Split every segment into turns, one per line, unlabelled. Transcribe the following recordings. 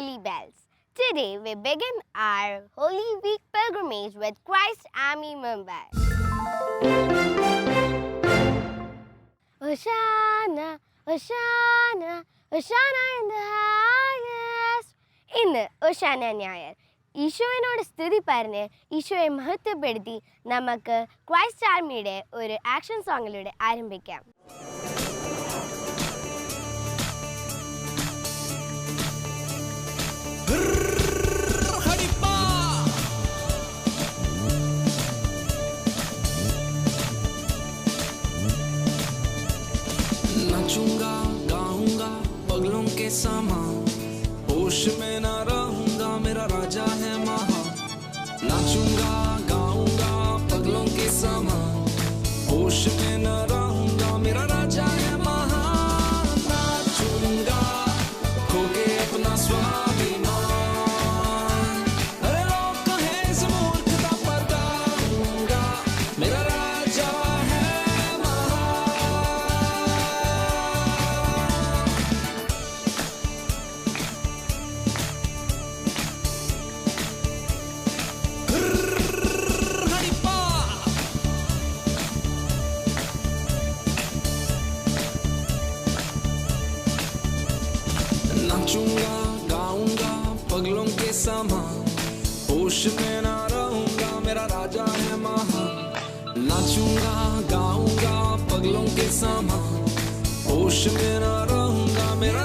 Today we begin our Holy Week pilgrimage with Christ Army Mumbai. Hosanna, Hosanna, Hosanna in the highest. ഇന്ന് ഒഷാന ഞായർ ഈശോയിനോട് സ്തുതി പറഞ്ഞ് ഈശോയെ മഹത്വപ്പെടുത്തി നമുക്ക് ക്രൈസ്റ്റ് ആർമിയുടെ ഒരു ആക്ഷൻ സോങ്ങിലൂടെ ആരംഭിക്കാം
सामा होश में ना नाचूँगा गाऊँगा पगलों के समा होश में ना रहूँगा, मेरा राजा है महा नाचूँगा, गाऊँगा पगलों के समा होश में ना रहूँगा, मेरा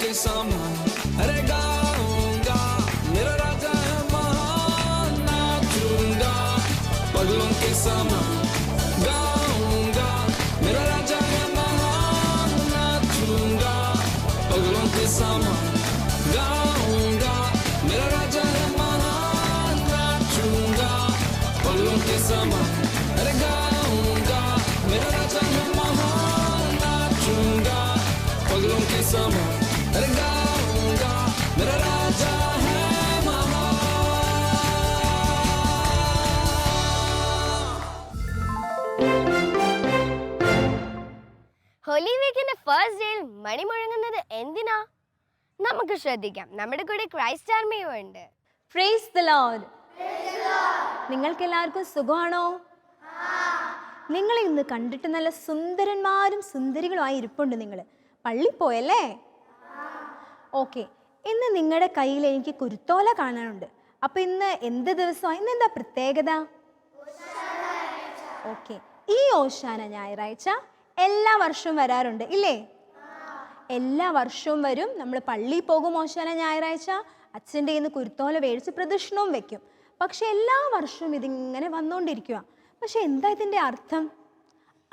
के समान अरे गाऊंगा मेरा राजा है महान नाचूंगा पगलों के समान गाऊंगा मेरा राजा है महान नाचूंगा पगलों के समान गाऊंगा मेरा राजा है महान नाचूंगा पगलों के समान अरे गाऊंगा मेरा राजा है महान नाचूंगा पगलों के समान
ഫസ്റ്റ് ഡേയിൽ മണി മുഴങ്ങുന്നത് എന്തിനാ? നമുക്ക് ശ്രദ്ധിക്കാം. നമ്മുടെ കൂടെ ക്രൈസ്റ്റ് ആർമിയും ഉണ്ട്.
പ്രേസ് ദ ലോർഡ് നിങ്ങൾക്ക് എല്ലാവർക്കും സുഖമാണോ? നിങ്ങൾ ഇന്ന് കണ്ടിട്ട് നല്ല സുന്ദരന്മാരും സുന്ദരികളുമായി ഇരിപ്പുണ്ട് നിങ്ങൾ പള്ളി പോയല്ലേ? ഓക്കെ ഇന്ന് നിങ്ങളുടെ കയ്യിൽ എനിക്ക് കുരുത്തോല കാണാനുണ്ട്. അപ്പൊ ഇന്ന് എന്ത് ദിവസമാണ്? ഇന്ന് എന്താ പ്രത്യേകത? ഓക്കെ ഈ ഓശാന ഞായറാഴ്ച എല്ലാ വർഷവും വരാറുണ്ട് ഇല്ലേ? എല്ലാ വർഷവും വരും. നമ്മൾ പള്ളിയിൽ പോകും ഓശാന ഞായറാഴ്ച. അച്ഛന്റെ കയ്യിൽ നിന്ന് കുരുത്തോല മേടിച്ച് പ്രദക്ഷിണവും വെക്കും. പക്ഷെ എല്ലാ വർഷവും ഇതിങ്ങനെ വന്നുകൊണ്ടിരിക്കുക പക്ഷെ എന്താ ഇതിന്റെ അർത്ഥം?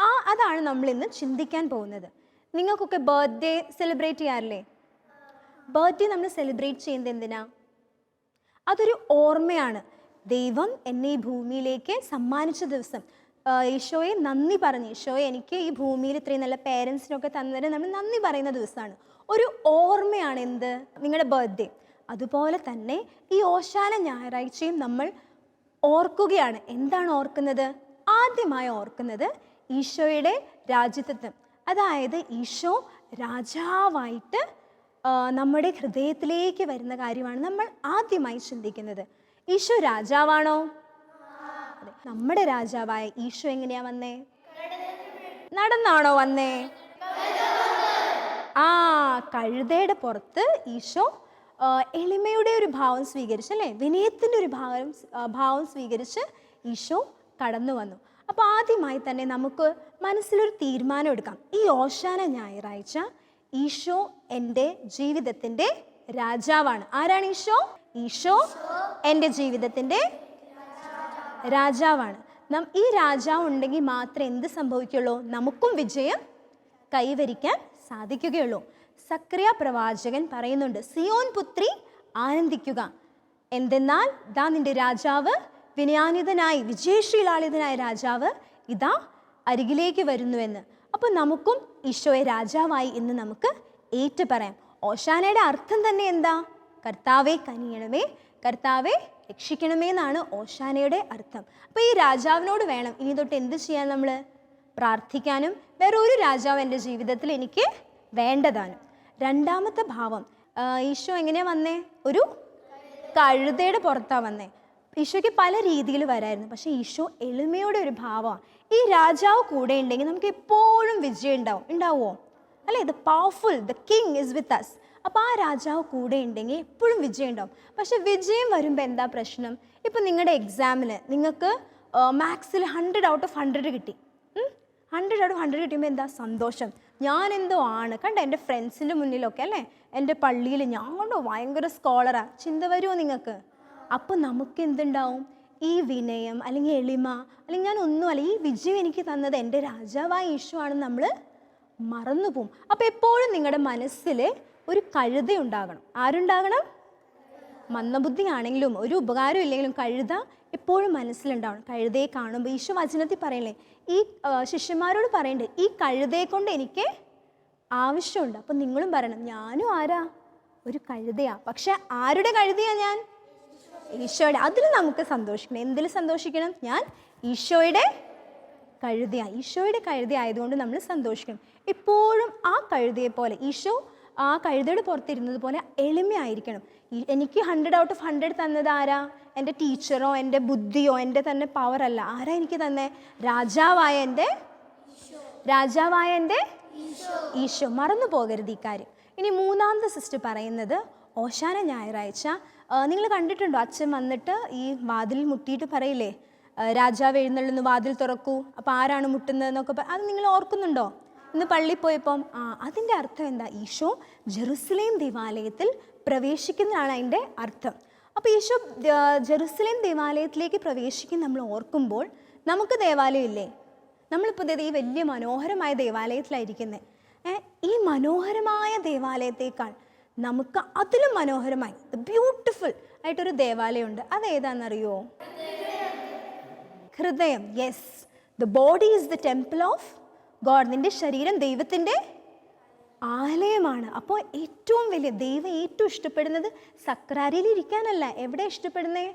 ആ അതാണ് നമ്മൾ ഇന്ന് ചിന്തിക്കാൻ പോകുന്നത്. നിങ്ങൾക്കൊക്കെ ബർത്ത്ഡേ സെലിബ്രേറ്റ് ചെയ്യാറില്ലേ? ബർത്ത്ഡേ നമ്മൾ സെലിബ്രേറ്റ് ചെയ്യുന്നത് എന്തിനാ? അതൊരു ഓർമ്മയാണ്. ദൈവം എന്നെ ഈ ഭൂമിയിലേക്ക് സമ്മാനിച്ച ദിവസം. ഈശോയെ നന്ദി പറഞ്ഞു. ഈശോയെ എനിക്ക് ഈ ഭൂമിയിൽ ഇത്രയും നല്ല പേരൻസിനൊക്കെ തന്നതിന് നമ്മൾ നന്ദി പറയുന്ന ദിവസമാണ്. ഒരു ഓർമ്മയാണ് എന്ത്? നിങ്ങളുടെ ബർത്ത്ഡേ. അതുപോലെ തന്നെ ഈ ഓശാല ഞായറാഴ്ചയും നമ്മൾ ഓർക്കുകയാണ്. എന്താണ് ഓർക്കുന്നത്? ആദ്യമായി ഓർക്കുന്നത് ഈശോയുടെ രാജ്യത്വം അതായത് ഈശോ രാജാവായിട്ട് നമ്മുടെ ഹൃദയത്തിലേക്ക് വരുന്ന കാര്യമാണ് നമ്മൾ ആദ്യമായി ചിന്തിക്കുന്നത്. ഈശോ രാജാവാണോ? അതെ. നമ്മുടെ രാജാവായ ഈശോ എങ്ങനെയാ വന്നേ? നടന്നാണോ വന്നേ? ആ കഴുതയുടെ പുറത്ത് ഈശോ എളിമയുടെ ഒരു ഭാവം സ്വീകരിച്ച് അല്ലേ? വിനയത്തിന്റെ ഒരു ഭാവം ഭാവം സ്വീകരിച്ച് ഈശോ കടന്നു വന്നു. അപ്പോൾ ആദ്യമായി തന്നെ നമുക്ക് മനസ്സിലൊരു തീരുമാനം എടുക്കാം. ഈ ഓശാന ഞായറാഴ്ച ഈശോ എന്റെ ജീവിതത്തിന്റെ രാജാവാണ്. ആരാണ് ഈശോ? ഈശോ എന്റെ ജീവിതത്തിന്റെ രാജാവാണ്. നാം ഈ രാജാവ് ഉണ്ടെങ്കിൽ മാത്രമേ എന്ത് സംഭവിക്കുള്ളൂ നമുക്കും വിജയം കൈവരിക്കാൻ സാധിക്കുകയുള്ളൂ. സക്രിയ പ്രവാചകൻ പറയുന്നുണ്ട് സിയോൻ പുത്രി ആനന്ദിക്കുക. എന്തെന്നാൽ ദാ നിന്റെ രാജാവ് വിനയാനിതനായി വിജയശീലാളിതനായ രാജാവ് ഇതാ അരികിലേക്ക് വരുന്നുവെന്ന് അപ്പോൾ നമുക്കും ഈശോയെ രാജാവായി ഇന്ന് നമുക്ക് ഏറ്റു പറയാം ഓശാനയുടെ അർത്ഥം തന്നെ എന്താ? കർത്താവെ കനിയണമേ കർത്താവെ രക്ഷിക്കണമേ എന്നാണ് ഓശാനയുടെ അർത്ഥം. അപ്പോൾ ഈ രാജാവിനോട് വേണം. ഇനി തൊട്ട് എന്ത് ചെയ്യാൻ നമ്മൾ പ്രാർത്ഥിക്കാനും വേറെ ഒരു രാജാവ് എന്റെ ജീവിതത്തിൽ എനിക്ക് വേണ്ടതാണ് രണ്ടാമത്തെ ഭാവം ഈശോ എങ്ങനെയാ വന്നേ? ഒരു കഴുതയുടെ പുറത്താണ് വന്നേ. ഈശോയ്ക്ക് പല രീതിയിൽ വരായിരുന്നു. പക്ഷേ ഈശോ എളിമയുടെ ഒരു ഭാവമാണ്. ഈ രാജാവ് കൂടെ ഉണ്ടെങ്കിൽ നമുക്ക് എപ്പോഴും വിജയം ഉണ്ടാവും. ഉണ്ടാവുമോ? അല്ലേ? The powerful the king is with us അപ്പോൾ ആ രാജാവ് കൂടെ ഉണ്ടെങ്കിൽ എപ്പോഴും വിജയം ഉണ്ടാവും. പക്ഷെ വിജയം വരുമ്പോൾ എന്താ പ്രശ്നം? ഇപ്പം നിങ്ങളുടെ എക്സാമിന് നിങ്ങൾക്ക് മാത്സിൽ ഹൺഡ്രഡ് ഔട്ട് ഓഫ് ഹൺഡ്രഡ് കിട്ടി. ഹൺഡ്രഡ് ഔട്ട് ഓഫ് ഹൺഡ്രഡ് കിട്ടുമ്പോൾ എന്താ സന്തോഷം? ഞാൻ എന്തോ ആണ്. കണ്ട എന്റെ ഫ്രണ്ട്സിന്റെ മുന്നിലൊക്കെ അല്ലേ? എന്റെ പള്ളിയിൽ ഞാൻ കൊണ്ടോ ഭയങ്കര സ്കോളറാണ് ചിന്ത വരുമോ നിങ്ങൾക്ക്? അപ്പോൾ നമുക്ക് എന്തുണ്ടാവും? ഈ വിനയം അല്ലെങ്കിൽ എളിമ അല്ലെങ്കിൽ ഞാൻ ഒന്നും അല്ല ഈ വിജയം എനിക്ക് തന്നത് എന്റെ രാജാവായ ഈശോ ആണെന്ന് നമ്മൾ മറന്നു പോവും അപ്പോൾ എപ്പോഴും നിങ്ങളുടെ മനസ്സിൽ ഒരു കഴുത ഉണ്ടാകണം ആരുണ്ടാകണം? മന്ദബുദ്ധി ആണെങ്കിലും ഒരു ഉപകാരം ഇല്ലെങ്കിലും കഴുത എപ്പോഴും മനസ്സിലുണ്ടാവണം. കഴുതയെ കാണുമ്പോൾ ഈശോ വചനത്തിൽ പറയണേ ഈ ശിഷ്യന്മാരോട് പറയണ്ടേ ഈ കഴുതയെ കൊണ്ട് എനിക്ക് ആവശ്യമുണ്ട്. അപ്പം നിങ്ങളും പറയണം ഞാനും ആരാ? ഒരു കഴുതയാ. പക്ഷെ ആരുടെ കഴുതയാ ഞാൻ? ഈശോയുടെ. അതിൽ നമുക്ക് സന്തോഷിക്കണം. എന്തിൽ സന്തോഷിക്കണം? ഞാൻ ഈശോയുടെ കഴുതയാ. ഈശോയുടെ കഴുതയായതുകൊണ്ട് നമ്മൾ സന്തോഷിക്കണം. എപ്പോഴും ആ കഴുതയെ പോലെ ഈശോ ആ കഴുതയുടെ പുറത്തിരുന്നത് പോലെ എളിമയായിരിക്കണം എനിക്ക് ഹൺഡ്രഡ് ഔട്ട് ഓഫ് ഹൺഡ്രഡ് തന്നത് ആരാ? എന്റെ ടീച്ചറോ എന്റെ ബുദ്ധിയോ എന്റെ തന്നെ പവറല്ല ആരാ എനിക്ക് തന്നെ? രാജാവായ എന്റെ രാജാവായ എന്റെ ഈശോ. മറന്നു പോകരുത് ഈ കാര്യം. ഇനി മൂന്നാമത്തെ സിസ്റ്റർ പറയുന്നത് ഓശാന ഞായറാഴ്ച. നിങ്ങൾ കണ്ടിട്ടുണ്ടോ? അച്ഛൻ വന്നിട്ട് ഈ വാതിൽ മുട്ടിയിട്ട് പറയില്ലേ? രാജാവ് എഴുന്നള്ളുന്നു വാതിൽ തുറക്കൂ. അപ്പോൾ ആരാണ് മുട്ടുന്നതെന്നൊക്കെ എന്നൊക്കെ അത് നിങ്ങൾ ഓർക്കുന്നുണ്ടോ? ഇന്ന് പള്ളി പോയപ്പം ആ അതിന്റെ അർത്ഥം എന്താ? ഈശോ ജെറുസലേം ദേവാലയത്തിൽ പ്രവേശിക്കുന്നതാണ് അതിന്റെ അർത്ഥം. അപ്പോൾ ഈശോ ജെറുസലേം ദേവാലയത്തിലേക്ക് പ്രവേശിക്കുന്ന നമ്മൾ ഓർക്കുമ്പോൾ നമുക്ക് ദേവാലയം ഇല്ലേ? നമ്മളിപ്പോൾ ഈ വലിയ മനോഹരമായ ദേവാലയത്തിലായിരിക്കുന്നത് ഈ മനോഹരമായ ദേവാലയത്തേക്കാൾ നമുക്ക് അതിലും മനോഹരമായി ബ്യൂട്ടിഫുൾ ആയിട്ടൊരു ദേവാലയമുണ്ട്. അതേതാണെന്നറിയോ? ഹൃദയം. Yes the body is the temple of God നിന്റെ ശരീരം ദൈവത്തിന്റെ ആലയമാണ്. അപ്പോൾ ഏറ്റവും വലിയ ദൈവം ഏറ്റവും ഇഷ്ടപ്പെടുന്നത് സക്രാരിയിൽ ഇരിക്കാനല്ല. എവിടെ ഇഷ്ടപ്പെടുന്നേ?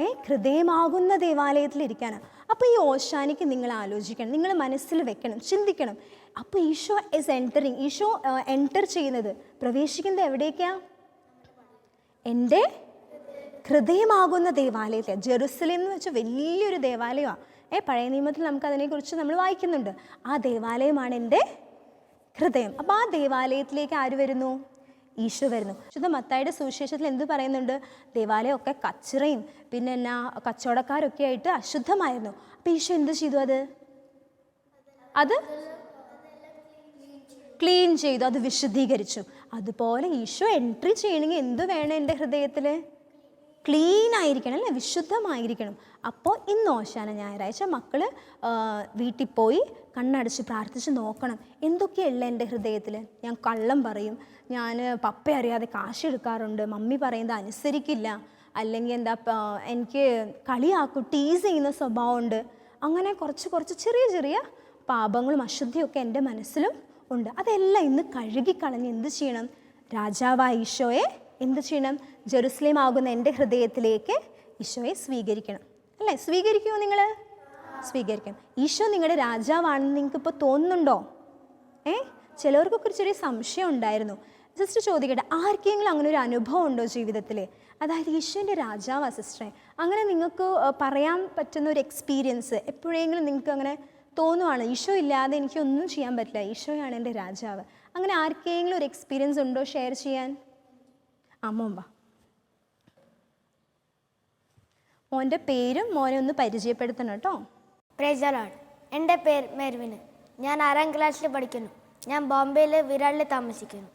ഏ ഹൃദയമാകുന്ന ദേവാലയത്തിൽ ഇരിക്കാനാണ് അപ്പോൾ ഈ ഓശാനിക്ക് നിങ്ങൾ ആലോചിക്കണം. നിങ്ങൾ മനസ്സിൽ വെക്കണം. ചിന്തിക്കണം. അപ്പോൾ Isho is entering Isho enter ചെയ്യുന്നത് പ്രവേശിക്കുന്നത് എവിടേക്കാ? എന്റെ ഹൃദയമാകുന്ന ദേവാലയത്തിലാണ് ജെറുസലേം എന്ന് വെച്ചാൽ വലിയൊരു ദേവാലയമാണ് ഏ പഴയ നിയമത്തിൽ നമുക്ക് അതിനെക്കുറിച്ച് നമ്മൾ വായിക്കുന്നുണ്ട്. ആ ദേവാലയമാണ് എന്റെ ഹൃദയം. അപ്പോൾ ആ ദേവാലയത്തിലേക്ക് ആര് വരുന്നു? ഈശോ വരുന്നു. ശുദ്ധ മത്തായുടെ സുവിശേഷത്തിൽ എന്ത് പറയുന്നുണ്ട്? ദേവാലയമൊക്കെ കച്ചറയും പിന്നെ എന്നാ കച്ചവടക്കാരൊക്കെ ആയിട്ട് അശുദ്ധമായിരുന്നു. അപ്പം ഈശോ എന്ത് ചെയ്തു അത്? അത് ക്ലീൻ ചെയ്തു അത് വിശുദ്ധീകരിച്ചു. അതുപോലെ ഈശോ എൻട്രി ചെയ്യണമെങ്കിൽ എന്ത് വേണം എന്റെ ഹൃദയത്തിൽ ക്ലീൻ ആയിരിക്കണം അല്ലേ? വിശുദ്ധമായിരിക്കണം. അപ്പോൾ ഇന്ന് ഓശാന ഞായറാഴ്ച മക്കൾ വീട്ടിൽ പോയി കണ്ണടച്ച് പ്രാർത്ഥിച്ച് നോക്കണം. എന്തൊക്കെയുള്ള എന്റെ ഹൃദയത്തിൽ ഞാൻ കള്ളം പറയും. ഞാൻ പപ്പ അറിയാതെ കാശ് എടുക്കാറുണ്ട്. മമ്മി പറയുന്നത് അനുസരിക്കില്ല. അല്ലെങ്കിൽ എന്താ എനിക്ക് കളിയാക്കും ടീസ് ചെയ്യുന്ന സ്വഭാവമുണ്ട്. അങ്ങനെ കുറച്ച് കുറച്ച് ചെറിയ ചെറിയ പാപങ്ങളും അശുദ്ധിയൊക്കെ എന്റെ മനസ്സിലും ഉണ്ട്. അതെല്ലാം ഇന്ന് കഴുകിക്കളഞ്ഞ് എന്ത് ചെയ്യണം? രാജാവായ ഈശോയെ എന്ത് ചെയ്യണം? ജെറുസലേം ആകുന്ന എന്റെ ഹൃദയത്തിലേക്ക് ഈശോയെ സ്വീകരിക്കണം. അല്ലേ? സ്വീകരിക്കുമോ നിങ്ങൾ സ്വീകരിക്കണം. ഈശോ നിങ്ങളുടെ രാജാവാണെന്ന് നിങ്ങൾക്ക് ഇപ്പോൾ തോന്നുന്നുണ്ടോ? ഏ? ചിലവർക്കൊക്കെ ഒരു ചെറിയ സംശയം ഉണ്ടായിരുന്നു. സിസ്റ്റർ ചോദിക്കട്ടെ ആർക്കെങ്കിലും അങ്ങനെ ഒരു അനുഭവം ഉണ്ടോ ജീവിതത്തിൽ അതായത് ഈശോന്റെ രാജാവാ സിസ്റ്ററെ അങ്ങനെ നിങ്ങൾക്ക് പറയാൻ പറ്റുന്ന ഒരു എക്സ്പീരിയൻസ് എപ്പോഴെങ്കിലും നിങ്ങൾക്ക് അങ്ങനെ തോന്നുവാണ്? ഈശോ ഇല്ലാതെ എനിക്കൊന്നും ചെയ്യാൻ പറ്റില്ല. ഈശോയാണ് എന്റെ രാജാവ്. അങ്ങനെ ആർക്കെങ്കിലും ഒരു എക്സ്പീരിയൻസ് ഉണ്ടോ? ഷെയർ ചെയ്യാൻ. അമ്മോമ്പ മോന്റെ പേരും മോനെ ഒന്ന് പരിചയപ്പെടുത്തണം കേട്ടോ.
പ്രൈസ് എന്റെ പേര് മെർവിന്. ഞാൻ ആറാം ക്ലാസ്സിൽ പഠിക്കുന്നു. ഞാൻ ബോംബെയിൽ വിരാളിൽ താമസിക്കുന്നു.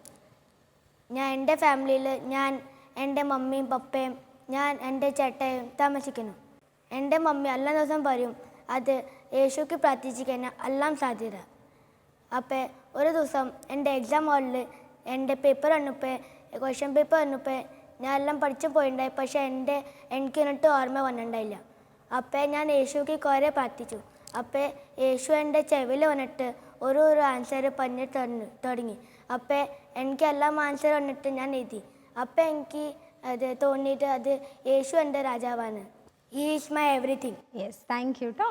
ഞാൻ എന്റെ ഫാമിലിയിൽ ഞാൻ എന്റെ മമ്മിയും പപ്പയും ഞാൻ എന്റെ ചേട്ടയും താമസിക്കുന്നു. എന്റെ മമ്മി എല്ലാ ദിവസം പറയും അത് യേശുക്ക് പ്രാർത്ഥിച്ചിക്കാൻ എല്ലാം സാധ്യത. അപ്പോൾ ഒരു ദിവസം എന്റെ എക്സാം ഹാളിൽ എന്റെ പേപ്പർ വന്നപ്പോൾ ക്വസ്റ്റ്യൻ പേപ്പർ വന്നപ്പോൾ ഞാൻ എല്ലാം പഠിച്ചു പോയിണ്ടായി. പക്ഷേ എന്റെ എനിക്ക് എന്നിട്ട് ഓർമ്മ വന്നിട്ടുണ്ടായില്ല. അപ്പോൾ ഞാൻ യേശുക്ക് കുറേ പ്രാർത്ഥിച്ചു. അപ്പോൾ യേശു എന്റെ ചെവിയിൽ വന്നിട്ട് ഒരു ഒരു ആൻസർ പറഞ്ഞ് തന്നു തുടങ്ങി. അപ്പോൾ എനിക്ക് എല്ലാം ആൻസർ വന്നിട്ട് ഞാൻ എഴുതി. അപ്പോൾ എനിക്ക് അത് തോന്നിയിട്ട് അത് യേശു എന്റെ രാജാവാണ്. Is my everything
yes thank you കേട്ടോ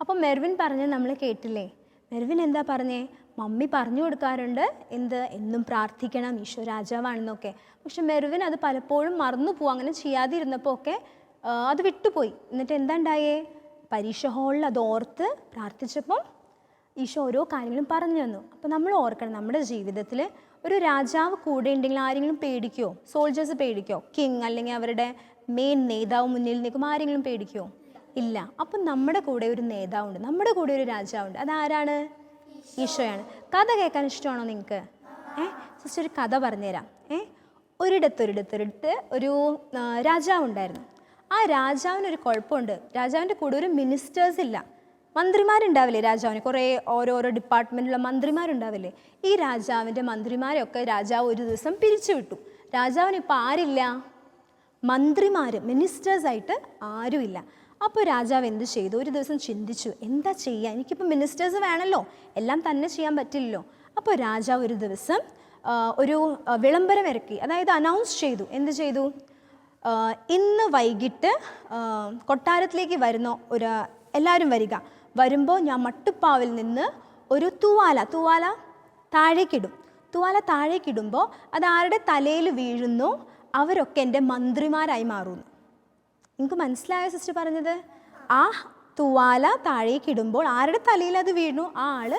അപ്പം മെർവിൻ പറഞ്ഞ് നമ്മൾ കേട്ടില്ലേ? മെർവിൻ എന്താ പറഞ്ഞേ? മമ്മി പറഞ്ഞു കൊടുക്കാറുണ്ട് എന്ത്? എന്നും പ്രാർത്ഥിക്കണം ഈശോ രാജാവാണെന്നൊക്കെ. പക്ഷെ മെർവിൻ അത് പലപ്പോഴും മറന്നു പോകും അങ്ങനെ ചെയ്യാതിരുന്നപ്പോൾ ഒക്കെ അത് വിട്ടുപോയി. എന്നിട്ട് എന്താണ്ടായേ പരീക്ഷ ഹാളിൽ അത് ഓർത്ത് പ്രാർത്ഥിച്ചപ്പം ഈശോ ഓരോ കാര്യങ്ങളും പറഞ്ഞു തന്നു. അപ്പോൾ നമ്മൾ ഓർക്കണം നമ്മുടെ ജീവിതത്തിൽ ഒരു രാജാവ് കൂടെ ഉണ്ടെങ്കിൽ ആരെങ്കിലും പേടിക്കുമോ സോൾജേഴ്സ് പേടിക്കോ കിങ് അല്ലെങ്കിൽ അവരുടെ മെയിൻ നേതാവ് മുന്നിൽ നിൽക്കും ആരെങ്കിലും പേടിക്കുമോ ഇല്ല. അപ്പം നമ്മുടെ കൂടെ ഒരു നേതാവുണ്ട് നമ്മുടെ കൂടെ ഒരു രാജാവുണ്ട്. അതാരാണ്? ഈശോയാണ്. കഥ കേൾക്കാൻ ഇഷ്ടമാണോ നിങ്ങൾക്ക് ഏ? ജസ്റ്റ് ഒരു കഥ പറഞ്ഞുതരാം. ഏ? ഒരിടത്തൊരിടത്തൊരിടത്ത് ഒരു രാജാവ് രാജാവുണ്ടായിരുന്നു ആ രാജാവിനൊരു കുഴപ്പമുണ്ട്. രാജാവിന്റെ കൂടെ ഒരു മിനിസ്റ്റേഴ്സ് ഇല്ല. മന്ത്രിമാരുണ്ടാവില്ലേ രാജാവിന്? കുറേ ഓരോരോ ഡിപ്പാർട്ട്മെന്റിലുള്ള മന്ത്രിമാരുണ്ടാവില്ലേ? ഈ രാജാവിന്റെ മന്ത്രിമാരെയൊക്കെ രാജാവ് ഒരു ദിവസം പിരിച്ചുവിട്ടു രാജാവിന് ഇപ്പോൾ ആരില്ല? മന്ത്രിമാർ മിനിസ്റ്റേഴ്സായിട്ട് ആരുമില്ല. അപ്പോൾ രാജാവ് എന്ത് ചെയ്തു? ഒരു ദിവസം ചിന്തിച്ചു എന്താ ചെയ്യുക എനിക്കിപ്പോൾ മിനിസ്റ്റേഴ്സ് വേണമല്ലോ എല്ലാം തന്നെ ചെയ്യാൻ പറ്റില്ലല്ലോ. അപ്പോൾ രാജാവ് ഒരു ദിവസം ഒരു വിളംബരം ഇറക്കി അതായത് അനൗൺസ് ചെയ്തു. എന്ത് ചെയ്തു? ഇന്ന് വൈകിട്ട് കൊട്ടാരത്തിലേക്ക് വരുന്ന ഒരു എല്ലാവരും വരിക. വരുമ്പോൾ ഞാൻ മട്ടുപ്പാവിൽ നിന്ന് ഒരു തൂവാല തൂവാല താഴേക്കിടും. തൂവാല താഴേക്കിടുമ്പോൾ അത് ആരുടെ തലയിൽ വീഴുന്നു? അവരൊക്കെ എന്റെ മന്ത്രിമാരായി മാറുന്നു. നിങ്ങൾക്ക് മനസ്സിലായോ സിസ്റ്റർ പറഞ്ഞത്? ആ തൂവാല താഴേക്ക് ഇടുമ്പോൾ ആരുടെ തലയിൽ അത് വീണു? ആ ആൾ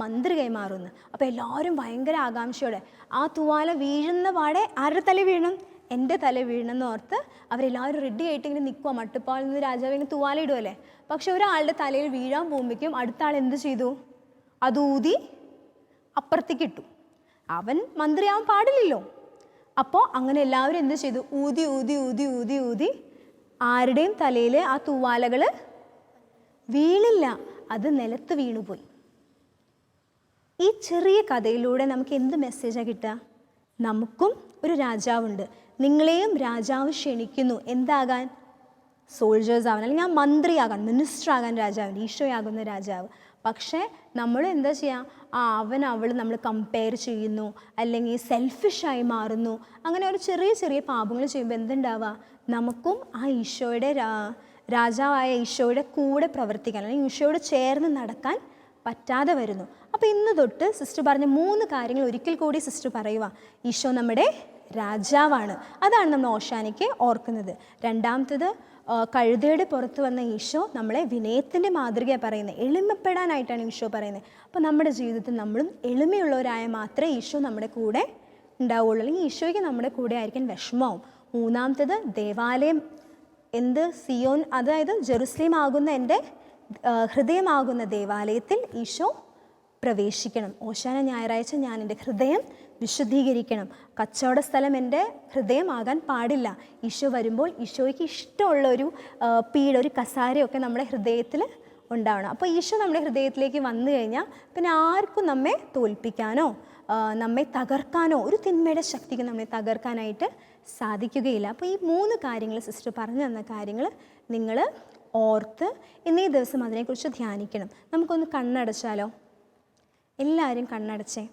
മന്ത്രി കൈമാറുന്നു. അപ്പോൾ എല്ലാവരും ഭയങ്കര ആകാംക്ഷയോടെ ആ തൂവാല വീഴുന്ന പാടെ ആരുടെ തല വീഴണം എന്റെ തല വീഴണമെന്ന് ഓർത്ത് അവരെല്ലാവരും റെഡി ആയിട്ട് ഇങ്ങനെ നിൽക്കുക മട്ടുപ്പാളിൽ നിന്ന് രാജാവ് ഇങ്ങനെ തൂവാല ഇടുമല്ലേ പക്ഷെ ഒരാളുടെ തലയിൽ വീഴാൻ പോകുമ്പോഴേക്കും അടുത്ത ആൾ എന്ത് ചെയ്തു? അതൂതി അപ്പുറത്തേക്ക് ഇട്ടു. അവൻ മന്ത്രിയാവാൻ പാടില്ലല്ലോ. അപ്പോൾ അങ്ങനെ എല്ലാവരും എന്ത് ചെയ്തു? ഊതി ഊതി ഊതി ഊതി ഊതി ആരുടെയും തലയിൽ ആ തൂവാലകൾ വീണില്ല. അത് നിലത്ത് വീണുപോയി. ഈ ചെറിയ കഥയിലൂടെ നമുക്ക് എന്ത് മെസ്സേജാണ് കിട്ടുക? നമുക്കും ഒരു രാജാവുണ്ട്. നിങ്ങളെയും രാജാവ് ക്ഷണിക്കുന്നു. എന്താകാൻ? സോൾജേഴ്സ് ആവാൻ. അല്ലെങ്കിൽ ഞാൻ മന്ത്രിയാകാൻ മിനിസ്റ്റർ ആകാൻ രാജാവ് ഈശോയാകുന്ന രാജാവ്. പക്ഷേ നമ്മൾ എന്താ ചെയ്യുക ആ അവൻ അവൾ നമ്മൾ കമ്പയർ ചെയ്യുന്നു. അല്ലെങ്കിൽ സെൽഫിഷായി മാറുന്നു. അങ്ങനെ ഒരു ചെറിയ ചെറിയ പാപങ്ങൾ ചെയ്യുമ്പോൾ എന്തുണ്ടാവുക നമുക്കും ആ ഈശോയുടെ രാജാവായ ഈശോയുടെ കൂടെ പ്രവർത്തിക്കാൻ അല്ലെങ്കിൽ ഈശോയോട് ചേർന്ന് നടക്കാൻ പറ്റാതെ വരുന്നു. അപ്പോൾ ഇന്ന് തൊട്ട് സിസ്റ്റർ പറഞ്ഞ മൂന്ന് കാര്യങ്ങൾ ഒരിക്കൽ കൂടി സിസ്റ്റർ പറയുക ഈശോ നമ്മുടെ രാജാവാണ്. അതാണ് നമ്മൾ ഓശാനിക്ക് ഓർക്കുന്നത്. രണ്ടാമത്തത് കഴുതയുടെ പുറത്ത് വന്ന ഈശോ നമ്മളെ വിനയത്തിന്റെ മാതൃകയെ പറയുന്നത്. എളിമപ്പെടാനായിട്ടാണ് ഈശോ പറയുന്നത്. അപ്പോൾ നമ്മുടെ ജീവിതത്തിൽ നമ്മളും എളിമയുള്ളവരായ മാത്രമേ ഈശോ നമ്മുടെ കൂടെ ഉണ്ടാവുള്ളൂ. അല്ലെങ്കിൽ ഈശോയ്ക്ക് നമ്മുടെ കൂടെ ആയിരിക്കാൻ വിഷമമാവും. മൂന്നാമത്തത് ദേവാലയം. എന്ത്? സിയോൻ അതായത് ജെറുസലേം ആകുന്ന എന്റെ ഹൃദയമാകുന്ന ദേവാലയത്തിൽ ഈശോ പ്രവേശിക്കണം. ഓശാന ഞായറാഴ്ച ഞാൻ എന്റെ ഹൃദയം വിശുദ്ധീകരിക്കണം. കച്ചവട സ്ഥലം എന്റെ ഹൃദയമാകാൻ പാടില്ല. ഈശോ വരുമ്പോൾ ഈശോയ്ക്ക് ഇഷ്ടമുള്ള ഒരു ആ, ഒരു കസാരയൊക്കെ നമ്മുടെ ഹൃദയത്തിൽ ഉണ്ടാവണം. അപ്പോൾ ഈശോ നമ്മുടെ ഹൃദയത്തിലേക്ക് വന്നു കഴിഞ്ഞാൽ പിന്നെ ആർക്കും നമ്മെ തോൽപ്പിക്കാനോ നമ്മെ തകർക്കാനോ ഒരു തിന്മയുടെ ശക്തിക്ക് നമ്മെ തകർക്കാനായിട്ട് സാധിക്കുകയില്ല. അപ്പോൾ ഈ മൂന്ന് കാര്യങ്ങൾ സിസ്റ്റർ പറഞ്ഞു തന്ന കാര്യങ്ങൾ നിങ്ങൾ ഓർത്ത് ഇന്നേ ദിവസം അതിനെക്കുറിച്ച് ധ്യാനിക്കണം. നമുക്കൊന്ന് കണ്ണടച്ചാലോ? എല്ലാവരും കണ്ണടച്ചേ.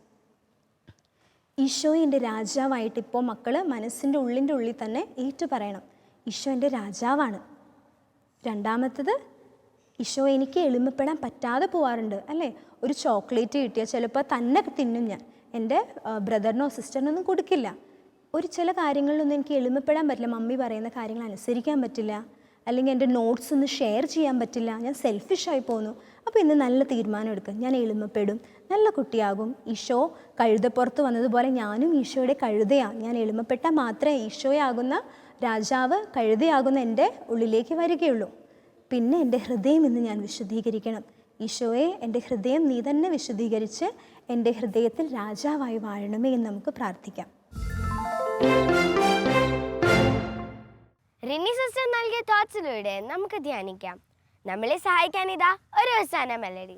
ഈശോ എന്റെ രാജാവായിട്ട് ഇപ്പോൾ മക്കൾ മനസ്സിന്റെ ഉള്ളിന്റെ ഉള്ളിൽ തന്നെ ഏറ്റു പറയണം ഈശോ എന്റെ രാജാവാണ്. രണ്ടാമത്തത് ഈശോ എനിക്ക് എളിമപ്പെടാൻ പറ്റാതെ പോവാറുണ്ട് അല്ലേ? ഒരു ചോക്ലേറ്റ് കിട്ടിയാൽ ചിലപ്പോൾ തന്നെ തിന്നും ഞാൻ. എന്റെ ബ്രദറിനോ സിസ്റ്ററിനോ ഒന്നും കൊടുക്കില്ല. ഒരു ചില കാര്യങ്ങളിലൊന്നും എനിക്ക് എളിമപ്പെടാൻ പറ്റില്ല. മമ്മി പറയുന്ന കാര്യങ്ങൾ അനുസരിക്കാൻ പറ്റില്ല. അല്ലെങ്കിൽ എന്റെ നോട്ട്സ് ഒന്ന് ഷെയർ ചെയ്യാൻ പറ്റില്ല. ഞാൻ സെൽഫിഷായി പോകുന്നു അപ്പോൾ ഇന്ന് നല്ല തീരുമാനം എടുക്കും. ഞാൻ എളിമപ്പെടും. നല്ല കുട്ടിയാകും. ഈശോ കഴുതപ്പുറത്ത് വന്നതുപോലെ ഞാനും ഈശോയുടെ കഴുതയാണ് ഞാൻ എളിമപ്പെട്ടാൽ മാത്രമേ ഈശോയാകുന്ന രാജാവ് കഴുതയാകുന്ന എന്റെ ഉള്ളിലേക്ക് വരികയുള്ളൂ. പിന്നെ എന്റെ ഹൃദയം ഇന്ന് ഞാൻ വിശുദ്ധീകരിക്കണം. ഈശോയെ എന്റെ ഹൃദയം നീ തന്നെ വിശുദ്ധീകരിച്ച് എന്റെ ഹൃദയത്തിൽ രാജാവായി വാഴണമേ എന്ന് നമുക്ക് പ്രാർത്ഥിക്കാം.
റിനി സിസ്റ്റർ നൽകിയ തോട്ട്സിലൂടെ നമുക്ക് ധ്യാനിക്കാം. നമ്മളെ സഹായിക്കാൻ ഇതാ ഒരു അവസാന മെലഡി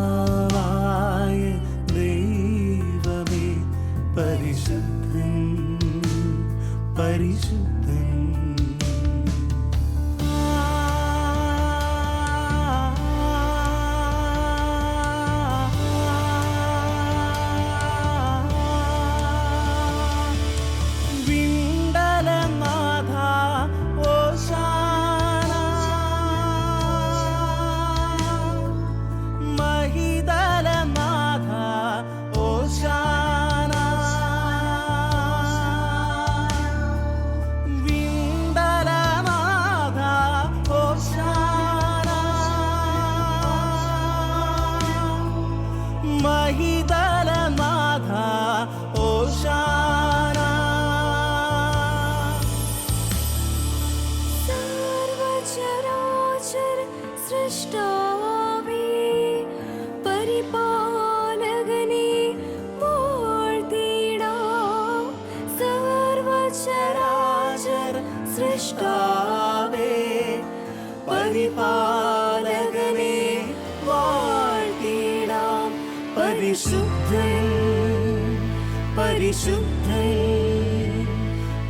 സൃഷ്ടാവേ പരിപാലകനെ വാഴ്ത്തിടാം
പരിശുദ്ധൻ പരിശുദ്ധൻ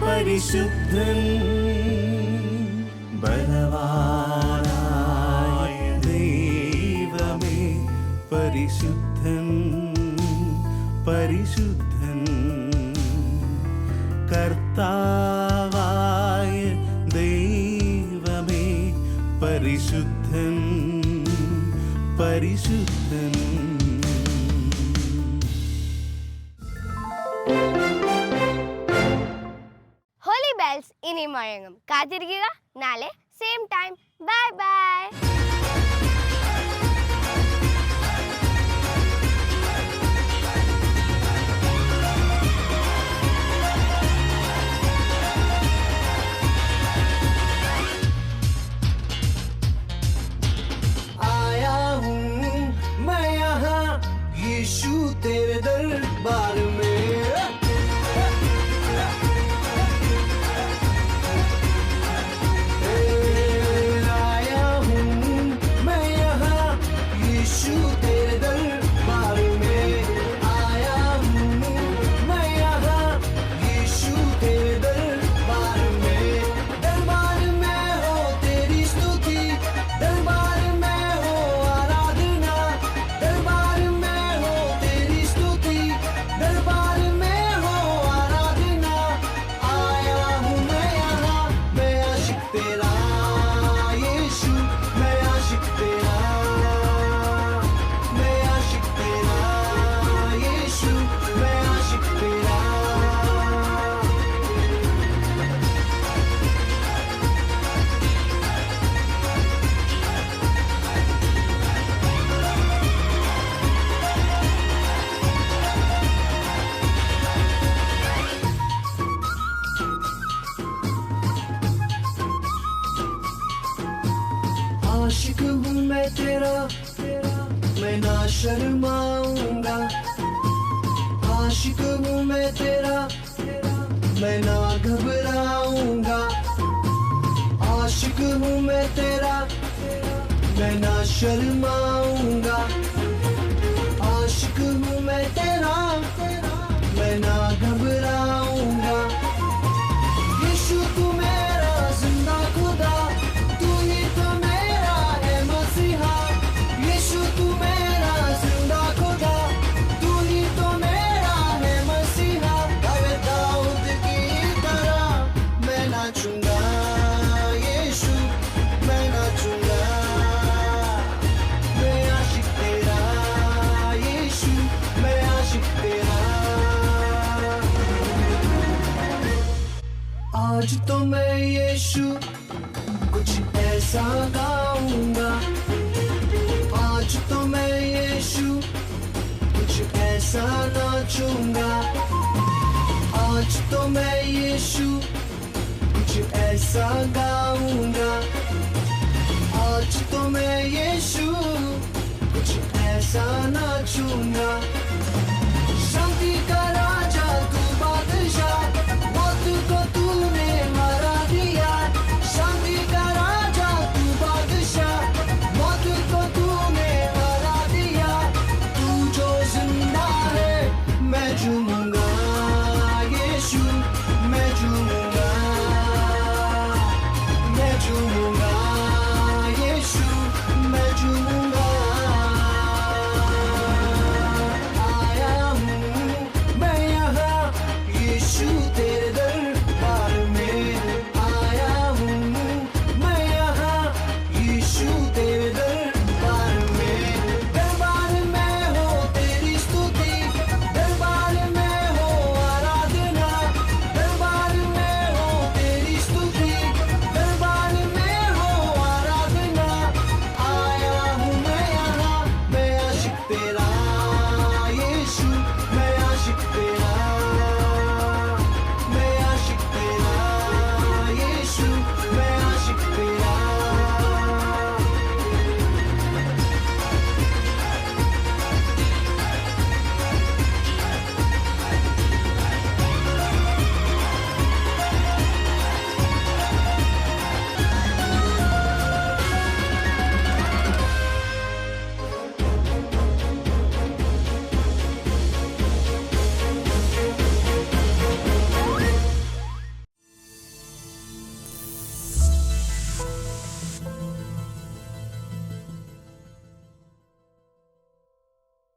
പരിശുദ്ധൻ. ബലവാനായ ദൈവമേ പരിശുദ്ധൻ പരിശുദ്ധൻ
ബെൽസ് ഇനി മുഴങ്ങും കാത്തിരിക്കുക നാളെ സെയിം ടൈം ബൈ ബൈ
आया हूँ मैं यहाँ यीशु तेरे दरबार
आशिक हूँ मैं तेरा मैं ना शर्माऊँगा। आशिक हूँ मैं तेरा मैं ना घबराऊँगा। आशिक हूँ मैं तेरा। मैं ना शर्माऊँगा।